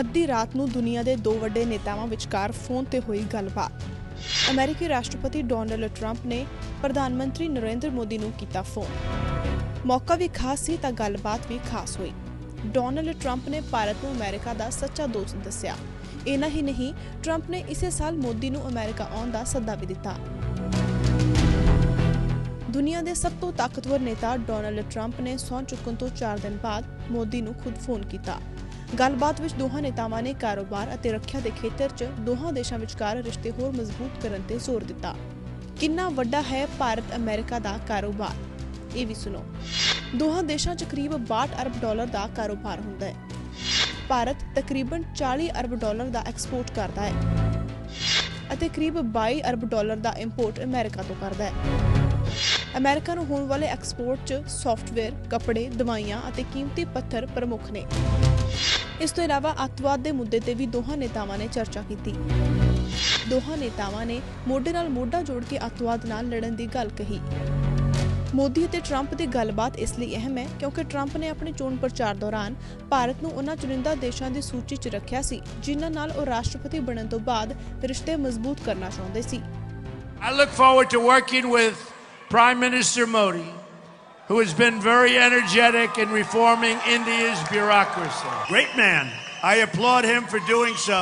ਅੱਧੀ ਰਾਤ ਨੂੰ ਦੁਨੀਆ ਦੇ ਦੋ ਵੱਡੇ ਨੇਤਾਵਾਂ ਵਿਚਕਾਰ ਫੋਨ ਤੇ ਹੋਈ ਗੱਲਬਾਤ। ਅਮਰੀਕੀ ਰਾਸ਼ਟਰਪਤੀ ਡੋਨਾਲਡ ਟਰੰਪ ਨੇ ਪ੍ਰਧਾਨ ਮੰਤਰੀ ਨਰਿੰਦਰ ਮੋਦੀ ਨੂੰ ਕੀਤਾ ਫੋਨ। ਮੌਕਾ ਵੀ ਖਾਸ ਸੀ ਤਾਂ ਗੱਲਬਾਤ ਵੀ ਖਾਸ ਹੋਈ। ਡੋਨਾਲਡ ਟਰੰਪ ਨੇ ਭਾਰਤ ਨੂੰ ਅਮਰੀਕਾ ਦਾ ਸੱਚਾ ਦੋਸਤ ਦੱਸਿਆ। ਇਨਾ ਹੀ ਨਹੀਂ, ਟਰੰਪ ਨੇ ਇਸੇ ਸਾਲ ਮੋਦੀ ਨੂੰ ਅਮਰੀਕਾ ਆਉਣ ਦਾ ਸੱਦਾ ਵੀ ਦਿੱਤਾ। ਦੁਨੀਆ ਦੇ ਸਭ ਤੋਂ ਤਾਕਤਵਰ ਨੇਤਾ ਡੋਨਲਡ ਟਰੰਪ ਨੇ ਸਹੁੰ ਚੁੱਕਣ ਤੋਂ 4 ਦਿਨ ਬਾਅਦ ਮੋਦੀ ਨੂੰ ਖੁਦ ਫੋਨ ਕੀਤਾ। ਗੱਲਬਾਤ ਵਿੱਚ ਦੋਹਾਂ ਨੇਤਾਵਾਂ ਨੇ ਕਾਰੋਬਾਰ ਅਤੇ ਰੱਖਿਆ ਦੇ ਖੇਤਰ 'ਚ ਦੋਹਾਂ ਦੇਸ਼ਾਂ ਵਿਚਕਾਰ ਰਿਸ਼ਤੇ ਹੋਰ ਮਜ਼ਬੂਤ ਕਰਨ ਤੇ ਜ਼ੋਰ ਦਿੱਤਾ। ਕਿੰਨਾ ਵੱਡਾ ਹੈ ਭਾਰਤ ਅਮਰੀਕਾ ਦਾ ਕਾਰੋਬਾਰ? ਇਹ ਵੀ ਸੁਣੋ। ਦੋਹਾਂ ਦੇਸ਼ਾਂ 'ਚ ਕਰੀਬ 62 ਅਰਬ ਡਾਲਰ ਦਾ ਕਾਰੋਬਾਰ ਹੁੰਦਾ ਹੈ। ਭਾਰਤ ਤਕਰੀਬਨ 40 ਅਰਬ ਡਾਲਰ ਦਾ ਐਕਸਪੋਰਟ ਕਰਦਾ ਹੈ ਅਤੇ ਕਰੀਬ 22 ਅਰਬ ਡਾਲਰ ਦਾ ਇੰਪੋਰਟ ਅਮਰੀਕਾ ਤੋਂ ਕਰਦਾ ਹੈ। ਅਮਰੀਕਾ ਨੂੰ ਹੋਣ ਵਾਲੇ ਐਕਸਪੋਰਟ 'ਚ ਸੌਫਟਵੇਅਰ, ਕੱਪੜੇ, ਦਵਾਈਆਂ ਅਤੇ ਕੀਮਤੀ ਪੱਥਰ ਪ੍ਰਮੁੱਖ ਨੇ। ਇਸ ਤੋਂ ਇਲਾਵਾ ਅੱਤਵਾਦ ਦੇ ਮੁੱਦੇ ਤੇ ਵੀ ਦੋਹਾਂ ਨੇਤਾਵਾਂ ਨੇ ਚਰਚਾ ਕੀਤੀ। ਦੋਹਾਂ ਨੇਤਾਵਾਂ ਨੇ ਮੋਢੇ ਨਾਲ ਮੋਢਾ ਜੋੜ ਕੇ ਅੱਤਵਾਦ ਨਾਲ ਲੜਨ ਦੀ ਗੱਲ ਕਹੀ। ਮੋਦੀ ਅਤੇ ਟਰੰਪ ਦੀ ਗੱਲਬਾਤ ਇਸ ਲਈ ਅਹਿਮ ਹੈ ਕਿਉਂਕਿ ਟਰੰਪ ਨੇ ਆਪਣੇ ਚੋਣ ਪ੍ਰਚਾਰ ਦੌਰਾਨ ਭਾਰਤ ਨੂੰ ਉਹਨਾਂ ਚੁਣਿੰਦਾ ਦੇਸ਼ਾਂ ਦੀ ਸੂਚੀ 'ਚ ਰੱਖਿਆ ਸੀ ਜਿਨ੍ਹਾਂ ਨਾਲ ਉਹ ਰਾਸ਼ਟਰਪਤੀ ਬਣਨ ਤੋਂ ਬਾਅਦ ਰਿਸ਼ਤੇ ਮਜ਼ਬੂਤ ਕਰਨਾ ਚਾਹੁੰਦੇ ਸੀ। I look forward to working with Prime Minister Modi, who has been very energetic in reforming India's bureaucracy. Great man. I applaud him for doing so.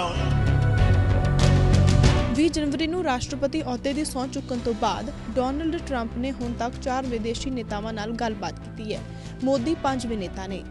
20 ਜਨਵਰੀ ਨੂੰ ਰਾਸ਼ਟਰਪਤੀ ਅਹੁਦੇ ਦੀ ਸਹੁੰ ਚੁੱਕਣ ਤੋਂ ਬਾਅਦ ਡੋਨਾਲਡ ਟਰੰਪ ਨੇ ਹੁਣ ਤੱਕ ਚਾਰ ਵਿਦੇਸ਼ੀ ਨੇਤਾਵਾਂ ਨਾਲ ਗੱਲਬਾਤ ਕੀਤੀ ਹੈ ਮੋਦੀ ਪੰਜਵੇਂ ਨੇਤਾ ਨੇ